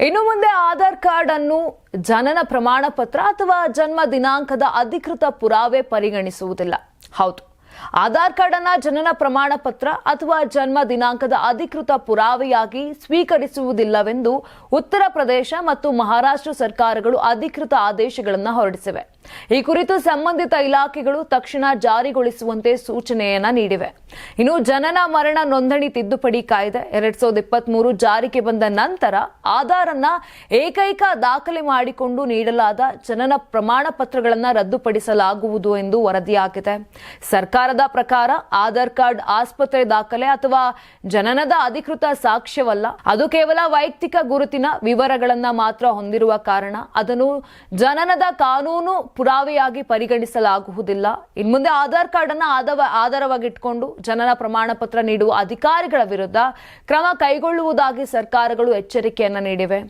ಇನ್ನು ಮುಂದೆ ಆಧಾರ್ ಕಾರ್ಡ್ ಅನ್ನು ಜನನ ಪ್ರಮಾಣ ಪತ್ರ ಅಥವಾ ಜನ್ಮ ದಿನಾಂಕದ ಅಧಿಕೃತ ಪುರಾವೆ ಪರಿಗಣಿಸುವುದಿಲ್ಲ. ಹೌದು. ಆಧಾರ್ ಕಾರ್ಡ್ ಅನ್ನ ಜನನ ಪ್ರಮಾಣ ಪತ್ರ ಅಥವಾ ಜನ್ಮ ದಿನಾಂಕದ ಅಧಿಕೃತ ಪುರಾವೆಯಾಗಿ ಸ್ವೀಕರಿಸುವುದಿಲ್ಲವೆಂದು ಉತ್ತರ ಪ್ರದೇಶ ಮತ್ತು ಮಹಾರಾಷ್ಟ್ರ ಸರ್ಕಾರಗಳು ಅಧಿಕೃತ ಆದೇಶಗಳನ್ನು ಹೊರಡಿಸಿವೆ. ಈ ಕುರಿತು ಸಂಬಂಧಿತ ಇಲಾಖೆಗಳು ತಕ್ಷಣ ಜಾರಿಗೊಳಿಸುವಂತೆ ಸೂಚನೆಯನ್ನ ನೀಡಿವೆ. ಇನ್ನು ಜನನ ಮರಣ ನೋಂದಣಿ ತಿದ್ದುಪಡಿ ಕಾಯ್ದೆ ಎರಡ್ ಸಾವಿರದ ಇಪ್ಪತ್ತ್ ಮೂರು ಜಾರಿಗೆ ಬಂದ ನಂತರ ಆಧಾರ್ ಏಕೈಕ ದಾಖಲೆ ಮಾಡಿಕೊಂಡು ನೀಡಲಾದ ಜನನ ಪ್ರಮಾಣ ಪತ್ರಗಳನ್ನು ರದ್ದುಪಡಿಸಲಾಗುವುದು ಎಂದು ವರದಿಯಾಗಿದೆ. ಸರ್ಕಾರದ ಪ್ರಕಾರ ಆಧಾರ್ ಕಾರ್ಡ್ ಆಸ್ಪತ್ರೆ ದಾಖಲೆ ಅಥವಾ ಜನನದ ಅಧಿಕೃತ ಸಾಕ್ಷ್ಯವಲ್ಲ. ಅದು ಕೇವಲ ವೈಯಕ್ತಿಕ ಗುರುತಿನ ವಿವರಗಳನ್ನ ಮಾತ್ರ ಹೊಂದಿರುವ ಕಾರಣ ಅದನ್ನು ಜನನದ ಕಾನೂನು ಪುರಾವೆಯಾಗಿ ಪರಿಗಣಿಸಲಾಗುವುದಿಲ್ಲ. ಇನ್ಮುಂದೆ ಆಧಾರ್ ಕಾರ್ಡ್ ಅನ್ನ ಆಧಾರವಾಗಿಟ್ಕೊಂಡು ಜನನ ಪ್ರಮಾಣ ಪತ್ರ ನೀಡುವ ಅಧಿಕಾರಿಗಳ ವಿರುದ್ಧ ಕ್ರಮ ಕೈಗೊಳ್ಳುವುದಾಗಿ ಸರ್ಕಾರಗಳು ಎಚ್ಚರಿಕೆಯನ್ನ ನೀಡಿವೆ.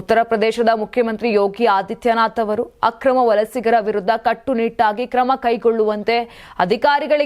ಉತ್ತರ ಪ್ರದೇಶದ ಮುಖ್ಯಮಂತ್ರಿ ಯೋಗಿ ಆದಿತ್ಯನಾಥ್ ಅವರು ಅಕ್ರಮ ವಲಸಿಗರ ವಿರುದ್ಧ ಕಟ್ಟುನಿಟ್ಟಾಗಿ ಕ್ರಮ ಕೈಗೊಳ್ಳುವಂತೆ ಅಧಿಕಾರಿಗಳಿಗೆ